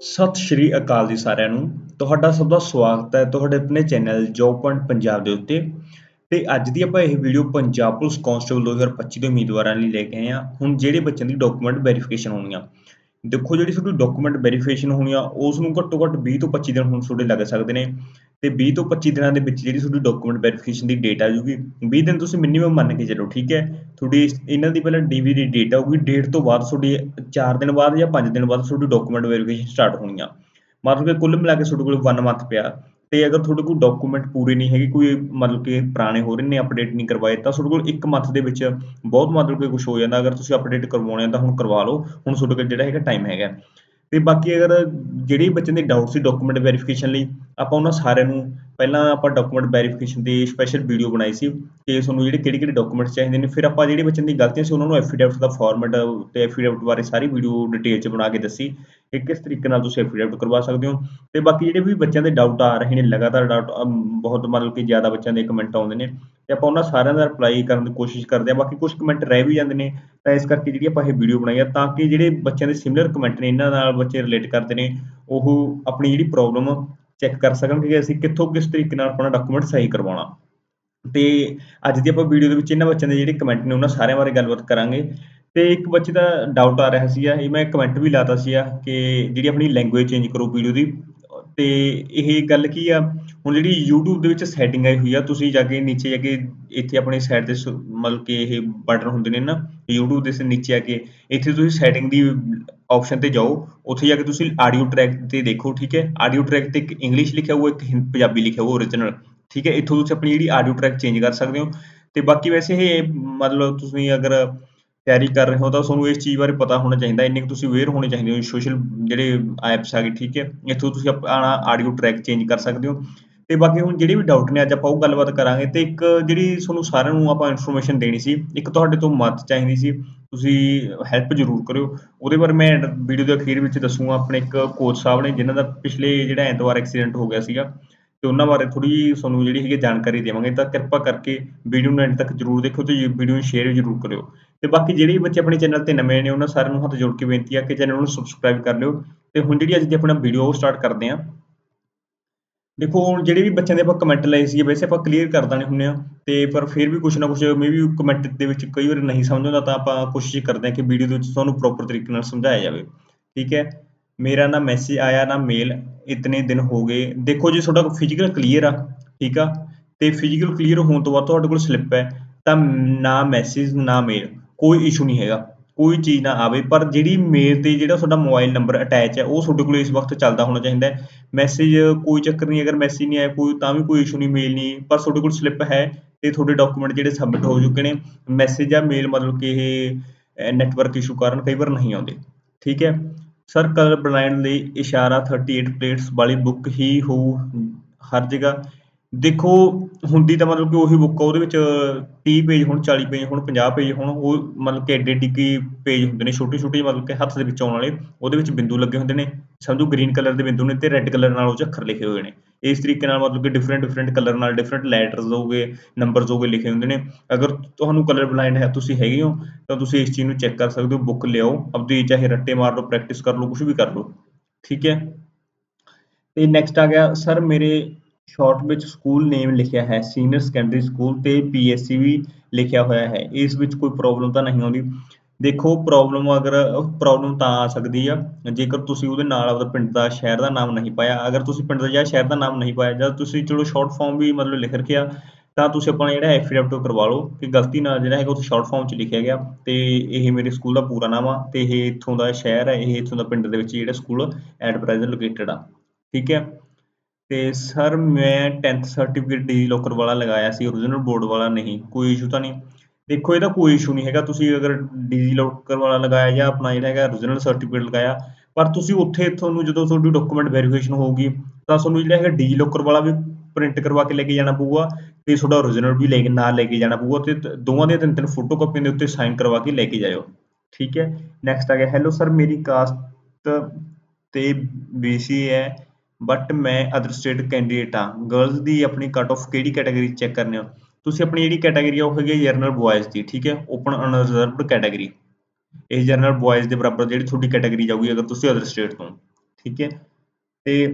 ਸਤਿ ਸ਼੍ਰੀ ਅਕਾਲ ਜੀ ਸਾਰਿਆਂ ਨੂੰ। ਤੁਹਾਡਾ ਸਭ ਦਾ ਸਵਾਗਤ ਹੈ ਤੁਹਾਡੇ ਆਪਣੇ ਚੈਨਲ ਜੋਬ ਪੁਆਇੰਟ ਪੰਜਾਬ ਦੇ ਉੱਤੇ। ਤੇ ਅੱਜ ਦੀ ਆਪਾਂ ਇਹ ਵੀਡੀਓ ਪੰਜਾਬ ਪੁਲਿਸ ਕਾਂਸਟੇਬਲ 2025 ਦੇ ਉਮੀਦਵਾਰਾਂ ਲਈ ਲੈ ਕੇ ਆਏ ਹਾਂ। ਹੁਣ ਜਿਹੜੇ ਬੱਚਿਆਂ ਦੀ ਡਾਕੂਮੈਂਟ ਵੈਰੀਫਿਕੇਸ਼ਨ ਹੋਣੀ ਦੇਖੋ ਜਿਹੜੀ ਤੁਹਾਡੀ ਡਾਕੂਮੈਂਟ ਵੈਰੀਫਿਕੇਸ਼ਨ ਹੋਣੀ ਆ, ਉਸ ਨੂੰ ਘੱਟੋ ਘੱਟ 20 ਤੋਂ 25 ਦਿਨ ਹੁਣ ਤੁਹਾਡੇ ਲੱਗ ਸਕਦੇ ਨੇ। ਤੇ 20 ਤੋਂ 25 ਦਿਨਾਂ ਦੇ ਵਿੱਚ ਜਿਹੜੀ ਤੁਹਾਡੀ ਡਾਕੂਮੈਂਟ ਵੈਰੀਫਿਕੇਸ਼ਨ ਦੀ ਡੇਟ ਆ ਜੂਗੀ 20 ਦਿਨ ਤੁਸੀਂ ਮਿਨੀਮਮ ਮੰਨ ਕੇ ਚੱਲੋ, ਠੀਕ ਹੈ? ਤੁਹਾਡੀ ਇਹਨਾਂ ਦੀ ਪਹਿਲਾਂ ਡੀਵੀ ਦੀ ਡੇਟ ਆਊਗੀ ਡੇਟ ਤੋਂ ਬਾਅਦ ਤੁਹਾਡੀ 4 ਦਿਨ ਬਾਅਦ ਜਾਂ 5 ਦਿਨ ਬਾਅਦ ਤੁਹਾਡੀ ਡਾਕੂਮੈਂਟ ਵੈਰੀਫਿਕੇਸ਼ਨ ਸਟਾਰਟ ਹੋਣੀ ਆ। ਮਤਲਬ ਕਿ ਕੁੱਲ ਮਿਲਾ ਕੇ ਤੁਹਾਡੇ ਕੋਲ 1 ਮੰਥ ਪਿਆ। ਤੇ ਅਗਰ ਤੁਹਾਡੇ ਕੋਲ ਡਾਕੂਮੈਂਟ ਪੂਰੇ ਨਹੀਂ ਹੈਗੇ, ਕੋਈ ਮਤਲਬ ਕਿ ਪੁਰਾਣੇ ਹੋ ਰਹੇ ਨੇ ਅਪਡੇਟ ਨਹੀਂ ਕਰਵਾਏ, ਤਾਂ ਤੁਹਾਡੇ ਕੋਲ ਇੱਕ ਮੰਥ ਦੇ ਵਿੱਚ ਬਹੁਤ ਮਤਲਬ ਕਿ ਕੁਝ ਹੋ ਜਾਂਦਾ। ਅਗਰ ਤੁਸੀਂ ਅਪਡੇਟ ਕਰਵਾਉਣੇ ਆ ਤਾਂ ਹੁਣ ਕਰਵਾ ਲਓ। ਹੁਣ ਤੁਹਾਡੇ ਕੋਲ ਜਿਹੜਾ ਹੈਗਾ ਟਾਈਮ ਹੈਗਾ। ਤੇ ਬਾਕੀ ਅਗਰ ਜਿਹੜੇ ਬੱਚਿਆਂ ਦੇ ਡਾਊਟ ਸੀ ਡਾਕੂਮੈਂਟ ਵੈਰੀਫਿਕੇਸ਼ਨ ਲਈ, ਆਪਾਂ ਉਹਨਾਂ ਸਾਰਿਆਂ ਨੂੰ ਪਹਿਲਾਂ ਆਪਾਂ ਡਾਕੂਮੈਂਟ ਵੈਰੀਫਿਕੇਸ਼ਨ ਦੀ ਸਪੈਸ਼ਲ ਵੀਡੀਓ ਬਣਾਈ ਸੀ ਕਿ ਤੁਹਾਨੂੰ ਜਿਹੜੇ ਕਿਹੜੇ ਕਿਹੜੇ ਡਾਕੂਮੈਂਟਸ ਚਾਹੀਦੇ ਨੇ, ਫਿਰ ਆਪਾਂ ਜਿਹੜੇ ਬੱਚਿਆਂ ਦੀ ਗਲਤੀਆਂ ਸੀ ਉਹਨਾਂ ਨੂੰ ਐਫੀਡੈਵਿਟ ਦਾ ਫਾਰਮੈਟ ਤੇ ਐਫੀਡੈਵਿਟ ਬਾਰੇ ਸਾਰੀ ਵੀਡੀਓ ਡਿਟੇਲ ਚ ਬਣਾ ਕੇ ਦੱਸੀ ਕਿ ਕਿਸ ਤਰੀਕੇ ਨਾਲ ਤੁਸੀਂ ਐਫੀਡੈਵਿਟ ਕਰਵਾ ਸਕਦੇ ਹੋ। ਤੇ ਬਾਕੀ ਜਿਹੜੇ ਵੀ ਬੱਚਿਆਂ ਦੇ ਡਾਊਟ ਆ ਰਹੇ ਨੇ, ਲਗਾਤਾਰ ਡਾਊਟ ਬਹੁਤ ਮਤਲਬ ਕਿ ਜ਼ਿਆਦਾ ਬੱਚਿਆਂ ਦੇ ਕਮੈਂਟ ਆਉਂਦੇ ਨੇ ਤੇ ਆਪਾਂ ਉਹਨਾਂ ਸਾਰਿਆਂ ਦਾ ਰਿਪਲਾਈ ਕਰਨ ਦੀ ਕੋਸ਼ਿਸ਼ ਕਰਦੇ ਆ ਬਾਕੀ ਕੁਝ ਕਮੈਂਟ ਰਹਿ ਵੀ ਜਾਂਦੇ ਨੇ, ਤਾਂ ਇਸ ਕਰਕੇ ਜਿਹੜੀ ਆਪਾਂ ਇਹ ਵੀਡੀਓ ਬਣਾਈ ਆ, ਤਾਂ ਕਿ ਜਿਹੜੇ ਬੱਚਿਆਂ ਦੇ ਸਿਮਿਲਰ ਕਮੈਂਟ ਨੇ, ਇਹਨਾਂ ਨਾਲ ਬੱਚੇ ਰਿਲੇਟ ਕਰਦੇ ਨੇ, ਉਹ ਆਪਣੀ ਜਿਹੜੀ ਪ੍ਰੋਬਲਮ ਚੈੱਕ ਕਰ ਸਕਣ ਕਿ ਅਸੀਂ ਕਿੱਥੋਂ ਕਿਸ ਤਰੀਕੇ ਨਾਲ ਆਪਣਾ ਡਾਕੂਮੈਂਟ ਸਹੀ ਕਰਵਾਉਣਾ। ਤੇ ਅੱਜ ਦੀ ਆਪਾਂ ਵੀਡੀਓ ਦੇ ਵਿੱਚ ਇਹਨਾਂ ਬੱਚਿਆਂ ਦੇ ਜਿਹੜੇ ਕਮੈਂਟ ਨੇ, ਉਹਨਾਂ ਸਾਰਿਆਂ ਬਾਰੇ ਗੱਲਬਾਤ ਕਰਾਂਗੇ। ਤੇ ਇੱਕ ਬੱਚੇ ਦਾ ਡਾਊਟ ਆ ਰਿਹਾ ਸੀਗਾ, ਇਹ ਮੈਂ ਕਮੈਂਟ ਵੀ ਲਾਤਾ ਸੀਗਾ ਕਿ ਜਿਹੜੀ ਆਪਣੀ ਲੈਂਗੁਏਜ ਚੇਂਜ ਕਰੋ ਵੀਡੀਓ ਦੀ। ਤੇ ਇਹ ਗੱਲ ਕੀ ਆ? ਹੁਣ ਜਿਹੜੀ YouTube ਦੇ ਵਿੱਚ ਸੈਟਿੰਗ ਆਈ ਹੋਈ ਆ, ਤੁਸੀਂ ਜਾ ਕੇ ਨੀਚੇ ਜਾ ਕੇ ਇੱਥੇ ਆਪਣੇ ਸਾਈਡ ਤੇ ਮਤਲਬ ਕਿ ਇਹ ਬਟਨ ਹੁੰਦੇ ਨੇ ਨਾ, YouTube ਦੇ ਨੀਚੇ ਆ ਕੇ, ਇੱਥੇ ਤੁਸੀਂ ਸੈਟਿੰਗ ਦੀ ਆਪਸ਼ਨ ਤੇ ਜਾਓ, ਉੱਥੇ ਜਾ ਕੇ ਤੁਸੀਂ ਆਡੀਓ ਟਰੈਕ ਤੇ ਦੇਖੋ, ਠੀਕ ਹੈ? ਆਡੀਓ ਟਰੈਕ ਤੇ ਇੱਕ ਇੰਗਲਿਸ਼ ਲਿਖਿਆ ਹੋਊਗਾ ਇੱਕ ਪੰਜਾਬੀ ਲਿਖਿਆ ਹੋਊਗਾ ਓਰੀਜਨਲ ਠੀਕ ਹੈ? ਇੱਥੋਂ ਤੁਸੀਂ ਆਪਣੀ ਜਿਹੜੀ ਆਡੀਓ ਟਰੈਕ ਚੇਂਜ ਕਰ ਸਕਦੇ ਹੋ। ਤੇ ਬਾਕੀ ਵੈਸੇ ਇਹ, ਮਤਲਬ ਤੁਸੀਂ ਅਗਰ ਤਿਆਰੀ ਕਰ ਰਹੇ ਹੋ ਤਾਂ ਤੁਹਾਨੂੰ ਇਸ ਚੀਜ਼ ਬਾਰੇ ਪਤਾ ਹੋਣਾ ਚਾਹੀਦਾ, ਇੰਨੇ ਕੁ ਤੁਸੀਂ ਅਵੇਅਰ ਹੋਣੇ ਚਾਹੀਦੇ ਹੋ ਸੋਸ਼ਲ ਜਿਹੜੇ ਐਪਸ ਆ ਗਏ ਠੀਕ ਹੈ, ਇੱਥੋਂ ਤੁਸੀਂ ਆਪਣਾ ਆਡੀਓ ਟਰੈਕ ਚੇਂਜ ਕਰ ਸਕਦੇ ਹੋ ਤੇ ਬਾਕੀ ਹੁਣ ਜਿਹੜੇ ਵੀ ਡਾਊਟ ਨੇ ਅੱਜ ਆਪਾਂ ਉਹ ਗੱਲਬਾਤ ਕਰਾਂਗੇ ਤੇ ਇੱਕ ਜਿਹੜੀ ਤੁਹਾਨੂੰ ਸਾਰਿਆਂ ਨੂੰ ਆਪਾਂ ਇਨਫੋਰਮੇਸ਼ਨ ਦੇਣੀ ਸੀ, ਇੱਕ ਤੁਹਾਡੇ ਤੋਂ ਮਦਦ ਚਾਹੀਦੀ ਸੀ, ਤੁਸੀਂ ਹੈਲਪ ਜ਼ਰੂਰ ਕਰਿਓ, ਉਹਦੇ ਬਾਰੇ ਮੈਂ ਵੀਡੀਓ ਦੇ ਅਖੀਰ ਵਿੱਚ ਦੱਸੂਗਾ, ਆਪਣੇ ਇੱਕ ਕੋਚ ਸਾਹਿਬ ਨੇ ਜਿਨ੍ਹਾਂ ਦਾ ਪਿਛਲੇ ਜਿਹੜਾ ਐਤਵਾਰ ਐਕਸੀਡੈਂਟ ਹੋ ਗਿਆ ਸੀਗਾ ਤੇ ਉਹਨਾਂ ਬਾਰੇ ਥੋੜੀ ਤੁਹਾਨੂੰ ਜਿਹੜੀ ਹੈਗੀ ਜਾਣਕਾਰੀ ਦੇਵਾਂਗੇ, ਤਾਂ ਕਿਰਪਾ ਕਰਕੇ ਵੀਡੀਓ ਨੂੰ ਐਂਡ ਤੱਕ ਜ਼ਰੂਰ ਦੇਖੋ ਤੇ ਵੀਡੀਓ ਨੂੰ ਸ਼ੇਅਰ ਜ਼ਰੂਰ ਕਰਿਓ। ਤੇ ਬਾਕੀ ਜਿਹੜੇ ਵੀ ਬੱਚੇ ਆਪਣੇ ਚੈਨਲ ਤੇ ਨਵੇਂ ਨੇ, ਉਹਨਾਂ ਸਾਰਿਆਂ ਨੂੰ ਹੱਥ ਜੋੜ ਕੇ ਬੇਨਤੀ ਆ ਕਿ ਚੈਨਲ ਨੂੰ ਸਬਸਕ੍ਰਾਈਬ ਕਰ ਲਿਓ ਤੇ ਹੁਣ ਜਿਹੜੀ ਅੱਜ ਦੀ ਆਪਣਾ ਵੀਡੀਓ ਉਹ ਸਟਾਰਟ ਕਰਦੇ ਆ ਦੇਖੋ, ਹੁਣ ਜਿਹੜੇ ਵੀ ਬੱਚਿਆਂ ਦੇ ਆਪਾਂ ਕਮੈਂਟ ਲਏ ਸੀਗੇ, ਵੈਸੇ ਆਪਾਂ ਕਲੀਅਰ ਕਰ ਦਾਣੇ ਹੁੰਨੇ ਆ, ਤੇ ਪਰ ਫਿਰ ਵੀ ਕੁਝ ਨਾ ਕੁਝ ਮੇ ਵੀ ਕਮੈਂਟ ਦੇ ਵਿੱਚ ਕਈ ਵਾਰ ਨਹੀਂ ਸਮਝ ਆਉਂਦਾ, ਤਾਂ ਆਪਾਂ ਕੋਸ਼ਿਸ਼ ਕਰਦੇ ਆ ਕਿ ਵੀਡੀਓ ਦੇ ਵਿੱਚ ਤੁਹਾਨੂੰ ਪ੍ਰੋਪਰ ਤਰੀਕੇ ਨਾਲ ਸਮਝਾਇਆ ਜਾਵੇ। ਠੀਕ ਹੈ? ਮੇਰਾ ਨਾ ਮੈਸੇਜ ਆਇਆ, ਨਾ ਮੇਲ ਇਤਨੇ ਦਿਨ ਹੋ ਗਏ। ਦੇਖੋ ਜੀ, ਤੁਹਾਡਾ ਫਿਜ਼ੀਕਲ ਕਲੀਅਰ ਆ, ਠੀਕ ਆ? ਤੇ ਫਿਜ਼ੀਕਲ ਕਲੀਅਰ ਹੋਣ ਤੋਂ ਬਾਅਦ ਤੁਹਾਡੇ ਕੋਲ ਸਲਿੱਪ ਹੈ, ਤਾਂ ਨਾ ਮੈਸੇਜ ਨਾ ਮੇਲ ਕੋਈ ਇਸ਼ੂ ਨਹੀਂ ਹੈਗਾ, ਕੋਈ ਚੀਜ਼ ਨਾ ਆਵੇ, ਪਰ ਜਿਹੜੀ ਮੇਲ ਤੇ ਜਿਹੜਾ ਤੁਹਾਡਾ ਮੋਬਾਈਲ ਨੰਬਰ ਅਟੈਚ ਹੈ, ਉਹ ਤੁਹਾਡੇ ਕੋਲ ਇਸ ਵਕਤ ਚੱਲਦਾ ਹੋਣਾ ਚਾਹੀਦਾ ਹੈ। ਮੈਸੇਜ ਕੋਈ ਚੱਕਰ ਨਹੀਂ, ਅਗਰ ਮੈਸੇਜ ਨਹੀਂ ਆਇਆ ਕੋਈ, ਤਾਂ ਵੀ ਕੋਈ ਇਸ਼ੂ ਨਹੀਂ ਮੇਲ ਨਹੀਂ, ਪਰ ਤੁਹਾਡੇ ਕੋਲ ਸਲਿੱਪ ਹੈ ਤੇ ਤੁਹਾਡੇ ਡਾਕੂਮੈਂਟ ਜਿਹੜੇ ਸਬਮਿਟ ਹੋ ਚੁੱਕੇ ਨੇ ਮੈਸੇਜ ਜਾਂ ਮੇਲ ਮਤਲਬ ਕਿ ਇਹ ਨੈਟਵਰਕ ਇਸ਼ੂ ਕਾਰਨ ਕਈ ਵਾਰ ਨਹੀਂ ਆਉਂਦੇ। ਠੀਕ ਹੈ? ਸਰ ਕਲਰ ਬਲਾਈਂਡ ਲਈ ਇਸ਼ਾਰਾ 38 ਪਲੇਟਸ ਵਾਲੀ ਬੁੱਕ ਹੀ ਹੋ ਹਰ ਜਗ੍ਹਾ। ਦੇਖੋ, ਹੁੰਦੀ ਤਾਂ ਮਤਲਬ ਕਿ ਉਹੀ ਬੁੱਕ ਆ, ਉਹਦੇ ਵਿੱਚ 30 ਪੇਜ ਹੋਣ 40 ਪੇਜ ਹੋਣ 50 ਪੇਜ ਹੋਣ, ਉਹ ਮਤਲਬ ਕਿ ਐਡੇ ਐਡੀ ਕੀ ਪੇਜ ਹੁੰਦੇ ਨੇ ਛੋਟੇ ਛੋਟੇ ਮਤਲਬ ਕਿ ਹੱਥ ਦੇ ਵਿੱਚ ਆਉਣ ਵਾਲੇ, ਉਹਦੇ ਵਿੱਚ ਬਿੰਦੂ ਲੱਗੇ ਹੁੰਦੇ ਨੇ, ਸਮਝੋ ਗ੍ਰੀਨ ਕਲਰ ਦੇ ਬਿੰਦੂ ਨੇ ਤੇ ਰੈੱਡ ਕਲਰ ਨਾਲ ਉਹ 'ਚ ਅੱਖਰ ਲਿਖੇ ਹੋਏ ਨੇ। ਇਸ ਤਰੀਕੇ ਨਾਲ ਮਤਲਬ ਕਿ ਡਿਫਰੈਂਟ ਡਿਫਰੈਂਟ ਕਲਰ ਨਾਲ ਡਿਫਰੈਂਟ ਲੈਟਰਸ ਹੋਗੇ ਨੰਬਰਸ ਹੋਗੇ ਲਿਖੇ ਹੁੰਦੇ ਨੇ। ਅਗਰ ਤੁਹਾਨੂੰ ਕਲਰ ਬਲਾਈਂਡ ਹੈ, ਤੁਸੀਂ ਹੈਗੇ ਹੋ, ਤਾਂ ਤੁਸੀਂ ਇਸ ਚੀਜ਼ ਨੂੰ ਚੈੱਕ ਕਰ ਸਕਦੇ ਹੋ ਬੁੱਕ ਲਿਆਓ, ਆਪਦੀ ਚਾਹੇ ਰੱਟੇ ਮਾਰ ਲਓ ਪ੍ਰੈਕਟਿਸ ਕਰ ਲਓ ਕੁਝ ਵੀ ਕਰ ਲਓ। ਠੀਕ ਹੈ? ਤੇ ਨੈਕਸਟ ਆ ਗਿਆ ਸਰ ਮੇਰੇ ਸ਼ਾਰਟ ਵਿੱਚ ਸਕੂਲ ਨੇਮ ਲਿਖਿਆ ਹੈ ਸੀਨੀਅਰ ਸੈਕੰਡਰੀ ਸਕੂਲ ਤੇ ਪੀਐਸਸੀ ਵੀ ਲਿਖਿਆ ਹੋਇਆ ਹੈ। ਇਸ ਵਿੱਚ ਕੋਈ ਪ੍ਰੋਬਲਮ ਤਾਂ ਨਹੀਂ ਆਉਂਦੀ। ਦੇਖੋ ਪ੍ਰੋਬਲਮ ਅਗਰ ਪ੍ਰੋਬਲਮ ਤਾਂ ਆ ਸਕਦੀ ਆ। ਜੇਕਰ ਤੁਸੀਂ ਉਹਦੇ ਨਾਲ ਆਪਦਾ ਪਿੰਡ ਦਾ, ਸ਼ਹਿਰ ਦਾ ਨਾਮ ਨਹੀਂ ਪਾਇਆ, ਅਗਰ ਤੁਸੀਂ ਪਿੰਡ ਦਾ ਜਾਂ ਸ਼ਹਿਰ ਦਾ ਨਾਮ ਨਹੀਂ ਪਾਇਆ, ਜਾਂ ਤੁਸੀਂ ਚਲੋ ਸ਼ਾਰਟ ਫਾਰਮ ਵੀ ਮਤਲਬ ਲਿਖ ਰੱਖਿਆ, ਤਾਂ ਤੁਸੀਂ ਆਪਣਾ ਜਿਹੜਾ ਐਫੀਡੈਵਿਟ ਕਰਵਾ ਲਓ ਕਿ ਗਲਤੀ ਨਾਲ ਜਿਹੜਾ ਹੈਗਾ ਉਹ ਸ਼ਾਰਟ ਫਾਰਮ 'ਚ ਲਿਖਿਆ ਗਿਆ ਤੇ ਇਹ ਮੇਰੇ ਸਕੂਲ ਦਾ ਪੂਰਾ ਨਾਮ ਆ ਤੇ ਇਹ ਇੱਥੋਂ ਦਾ ਸ਼ਹਿਰ ਹੈ ਇਹ ਇੱਥੋਂ ਦਾ ਪਿੰਡ ਦੇ ਵਿੱਚ ਜਿਹੜਾ ਸਕੂਲ ਐਟ ਪ੍ਰੈਜ਼ੈਂਟ ਲੋਕੇਟਡ ਆ। ਠੀਕ ਹੈ? ਤੇ ਸਰ ਮੈਂ 10th ਸਰਟੀਫਿਕੇਟ ਡੀ ਲੋਕਰ ਵਾਲਾ ਲਗਾਇਆ ਸੀ origignal ਬੋਰਡ ਵਾਲਾ ਨਹੀਂ, ਕੋਈ ਇਸ਼ੂ ਤਾਂ ਨਹੀਂ। ਦੇਖੋ ਇਹਦਾ ਕੋਈ ਇਸ਼ੂ ਨਹੀਂ ਹੈਗਾ, ਤੁਸੀਂ ਅਗਰ ਡੀ ਲੋਕਰ ਵਾਲਾ ਲਗਾਇਆ ਜਾਂ ਆਪਣਾ ਜਿਹੜਾ ਹੈਗਾ origignal ਸਰਟੀਫਿਕੇਟ ਲਗਾਇਆ, ਪਰ ਤੁਸੀਂ ਉੱਥੇ ਤੁਹਾਨੂੰ ਜਦੋਂ ਤੁਹਾਡੀ ਡਾਕੂਮੈਂਟ ਵੈਰੀਫਿਕੇਸ਼ਨ ਹੋਊਗੀ, ਤਾਂ ਤੁਹਾਨੂੰ ਜਿਹੜਾ ਹੈਗਾ ਡੀ ਲੋਕਰ ਵਾਲਾ ਵੀ ਪ੍ਰਿੰਟ ਕਰਵਾ ਕੇ ਲੈ ਕੇ ਜਾਣਾ ਪਊਗਾ ਤੇ ਤੁਹਾਡਾ origignal ਵੀ ਲੈ ਕੇ, ਨਾਲ ਲੈ ਕੇ ਜਾਣਾ ਪਊਗਾ ਤੇ ਦੋਵਾਂ ਦੀਆਂ ਤਿੰਨ ਤਿੰਨ ਫੋਟੋ ਕਾਪੀਆਂ ਦੇ ਉੱਤੇ ਸਾਈਨ ਕਰਵਾ ਕੇ ਲੈ ਕੇ ਜਾਇਓ। ਠੀਕ ਹੈ? ਨੈਕਸਟ ਆ ਗਿਆ। ਹੈਲੋ ਸਰ ਮੇਰੀ ਕਾਸਟ ਤੇ ਬੀਸੀ ਹੈ ਬਟ ਮੈਂ ਅਦਰ ਸਟੇਟ ਕੈਂਡੀਡੇਟ ਆ ਗਰਲਸ ਦੀ ਆਪਣੀ ਕੱਟ ਆਫ ਕਿਹੜੀ ਕੈਟਾਗਰੀ ਚੈੱਕ ਕਰਨੇ ਹੋ? ਤੁਸੀਂ ਆਪਣੀ ਜਿਹੜੀ ਕੈਟਾਗਰੀ ਆ, ਉਹ ਹੈਗੀ ਜਰਨਲ ਬॉयਜ਼ ਦੀ, ਠੀਕ ਹੈ? ਓਪਨ ਅਨਰਿਜ਼ਰਵਡ ਕੈਟਾਗਰੀ ਇਹ ਜਰਨਲ ਬॉयਜ਼ ਦੇ ਬਰਾਬਰ ਜਿਹੜੀ ਤੁਹਾਡੀ ਕੈਟਾਗਰੀ ਜਾਊਗੀ ਅਗਰ ਤੁਸੀਂ ਅਦਰ ਸਟੇਟ ਤੋਂ, ਠੀਕ ਹੈ? ਤੇ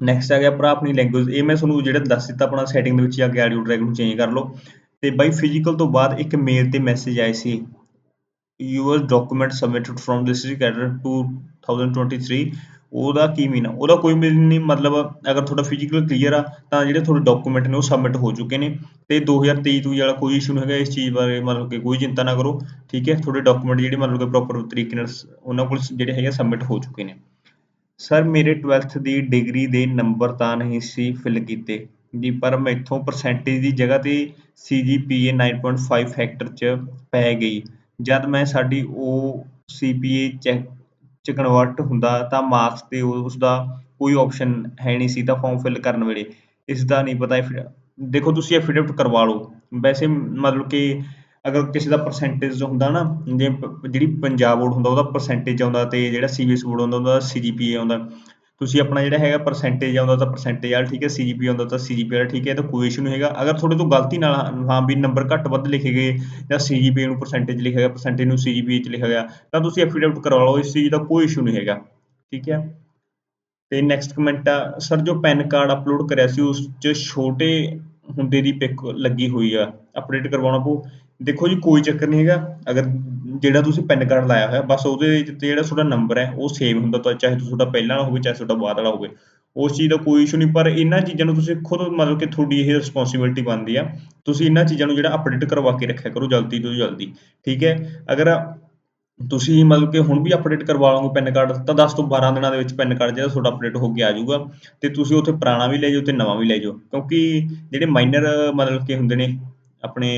ਨੈਕਸਟ ਆ ਗਿਆ ਭਰਾ ਆਪਣੀ ਲੈਂਗੁਏਜ ਇਹ ਮੈਂ ਤੁਹਾਨੂੰ ਜਿਹੜਾ ਦੱਸ ਦਿੱਤਾ ਆਪਣਾ ਸੈਟਿੰਗ ਦੇ ਵਿੱਚ, ਜਾ ਕੇ ਆਡੀਓ ਟਰੈਕ ਨੂੰ ਚੇਂਜ ਕਰ ਲਓ। ਤੇ ਬਾਈ ਫਿਜ਼ੀਕਲ ਤੋਂ ਬਾਅਦ ਇੱਕ ਮੇਲ ਤੇ ਮੈਸੇਜ ਆਏ ਸੀ। Your document submitted from district cadre 2023 ਉਹਦਾ ਕੀ ਮੀਨ ਆ? ਉਹਦਾ ਕੋਈ ਮੀਨ ਨਹੀਂ, ਮਤਲਬ ਅਗਰ ਤੁਹਾਡਾ ਫਿਜ਼ੀਕਲ ਕਲੀਅਰ ਆ, ਤਾਂ ਜਿਹੜੇ ਤੁਹਾਡੇ ਡਾਕੂਮੈਂਟ ਨੇ ਉਹ ਸਬਮਿਟ ਹੋ ਚੁੱਕੇ ਨੇ। ਤੇ 2023 ਤੋਂ ਵਾਲਾ ਕੋਈ ਇਸ਼ੂ ਨਹੀਂ ਹੈਗਾ ਇਸ ਚੀਜ਼ ਬਾਰੇ, ਮਤਲਬ ਕਿ ਕੋਈ ਚਿੰਤਾ ਨਾ ਕਰੋ, ਠੀਕ ਹੈ? ਤੁਹਾਡੇ ਡਾਕੂਮੈਂਟ ਜਿਹੜੇ ਮਤਲਬ ਕਿ ਪ੍ਰੋਪਰ ਤਰੀਕੇ ਨਾਲ ਉਹਨਾਂ ਕੋਲ ਜਿਹੜੇ ਹੈਗੇ ਸਬਮਿਟ ਹੋ ਚੁੱਕੇ ਨੇ। ਸਰ, ਮੇਰੇ 12th ਦੀ ਡਿਗਰੀ ਦੇ ਨੰਬਰ ਤਾਂ ਨਹੀਂ ਸੀ ਫਿਲ ਕੀਤੇ। ਜੀ, ਪਰ ਮੈਥੋਂ ਪਰਸੈਂਟੇਜ ਦੀ ਜਗ੍ਹਾ ਤੇ CGPA 9.5 ਫੈਕਟਰ ਚ ਪੈ ਗਈ। ਜਦ ਮੈਂ ਸਾਡੀ ਉਹ CPA ਚੈੱਕ ਚ ਕਨਵਰਟ ਹੁੰਦਾ ਤਾਂ ਮਾਰਕਸ ਤੇ ਉਸਦਾ ਕੋਈ ਆਪਸ਼ਨ ਹੈ ਨਹੀਂ ਸੀ ਤਾਂ ਫਾਰਮ ਫਿਲ ਕਰਨ ਵੇਲੇ। ਇਸ ਦਾ ਨਹੀਂ ਪਤਾ ਦੇਖੋ ਤੁਸੀਂ ਐਫੀਡੇਵਿਟ ਕਰਵਾ ਲਓ। ਵੈਸੇ ਮਤਲਬ ਕਿ ਅਗਰ ਕਿਸੇ ਦਾ ਪਰਸੈਂਟੇਜ ਹੁੰਦਾ ਨਾ ਜੇ ਜਿਹੜੀ ਪੰਜਾਬ ਬੋਰਡ ਹੁੰਦਾ ਉਹਦਾ ਪਰਸੈਂਟੇਜ ਆਉਂਦਾ ਤੇ ਜਿਹੜਾ ਸੀਬੀਐਸ ਬੋਰਡ ਹੁੰਦਾ ਉਹਦਾ CGPA ਆਉਂਦਾ। ਤੁਸੀਂ ਆਪਣਾ ਜਿਹੜਾ ਹੈਗਾ ਪਰਸੈਂਟੇਜ ਆਉਂਦਾ ਤਾਂ ਪਰਸੈਂਟੇਜ ਵਾਲਾ ਠੀਕ ਹੈ CGPA ਆਉਂਦਾ ਤਾਂ CGPA ਵਾਲਾ ਠੀਕ ਹੈ, ਇਹ ਤਾਂ ਕੋਈ ਇਸ਼ੂ ਨਹੀਂ ਹੈਗਾ। ਅਗਰ ਤੁਹਾਡੇ ਤੋਂ ਗਲਤੀ ਨਾਲ ਹਾਂ ਵੀ ਨੰਬਰ ਘੱਟ ਵੱਧ ਲਿਖੇ ਗਏ ਜਾਂ CGPA ਨੂੰ ਪਰਸੈਂਟੇਜ ਲਿਖਿਆ ਗਿਆ ਪਰਸੈਂਟੇਜ ਨੂੰ CGPA ਚ ਲਿਖਿਆ ਗਿਆ, ਤਾਂ ਤੁਸੀਂ ਐਫੀਡੇਵਿਟ ਕਰਵਾ ਲਓ, ਇਸ ਚੀਜ਼ ਦਾ ਕੋਈ ਇਸ਼ੂ ਨਹੀਂ ਹੈਗਾ। ਠੀਕ ਹੈ? ਤੇ ਨੈਕਸਟ ਕਮੈਂਟ ਆ ਸਰ ਜੋ ਪੈਨ ਕਾਰਡ ਅਪਲੋਡ ਕਰਿਆ ਸੀ, ਉਸ 'ਚ ਛੋਟੇ ਹੁੰਦੇ ਦੀ ਪਿਕ ਲੱਗੀ ਹੋਈ ਆ ਅਪਡੇਟ ਕਰਵਾਉਣਾ ਪਊ। ਦੇਖੋ ਜੀ, ਕੋਈ ਚੱਕਰ ਨਹੀਂ ਹੈਗਾ। ਅਗਰ ਜਿਹੜਾ ਤੁਸੀਂ ਪੈਨ ਕਾਰਡ ਲਾਇਆ ਹੋਇਆ, ਬਸ ਉਹਦੇ ਤੇ ਜਿਹੜਾ ਤੁਹਾਡਾ ਨੰਬਰ ਹੈ, ਉਹ ਸੇਵ ਹੁੰਦਾ ਤਾਂ ਚਾਹੇ ਤੁਹਾਡਾ ਪਹਿਲਾਂ ਵਾਲਾ ਹੋਵੇ, ਚਾਹੇ ਤੁਹਾਡਾ ਬਾਅਦ ਵਾਲਾ ਹੋਵੇ। ਉਸ ਚੀਜ਼ ਦਾ ਕੋਈ ਇਸ਼ੂ ਨਹੀਂ, ਪਰ ਇਹਨਾਂ ਚੀਜ਼ਾਂ ਨੂੰ ਤੁਸੀਂ ਖੁਦ ਮਤਲਬ ਕਿ ਤੁਹਾਡੀ ਇਹ ਰਿਸਪੌਂਸਿਬਿਲਟੀ ਬਣਦੀ ਆ। ਤੁਸੀਂ ਇਹਨਾਂ ਚੀਜ਼ਾਂ ਨੂੰ ਜਿਹੜਾ ਅਪਡੇਟ ਕਰਵਾ ਕੇ ਰੱਖਿਆ ਕਰੋ ਜਲਦੀ ਤੋਂ ਜਲਦੀ, ਠੀਕ ਹੈ? ਅਗਰ ਤੁਸੀਂ ਮਤਲਬ ਕਿ ਹੁਣ ਵੀ ਅਪਡੇਟ ਕਰਵਾ ਲਓਗੇ ਪੈਨ ਕਾਰਡ ਤਾਂ 10 ਤੋਂ 12 ਦਿਨਾਂ ਦੇ ਵਿੱਚ ਪੈਨ ਕਾਰਡ ਜਿਹੜਾ ਤੁਹਾਡਾ ਅਪਡੇਟ ਹੋ ਕੇ ਆ ਜਾਊਗਾ ਤੇ ਤੁਸੀਂ ਉੱਥੇ ਪੁਰਾਣਾ ਵੀ ਲੈ ਜਾਓ ਤੇ ਨਵਾਂ ਵੀ ਲੈ ਜਾਓ। ਕਿਉਂਕਿ ਜਿਹੜੇ ਮਾਈਨਰ ਮਤਲਬ ਕਿ ਹੁੰਦੇ ਨੇ ਆਪਣੇ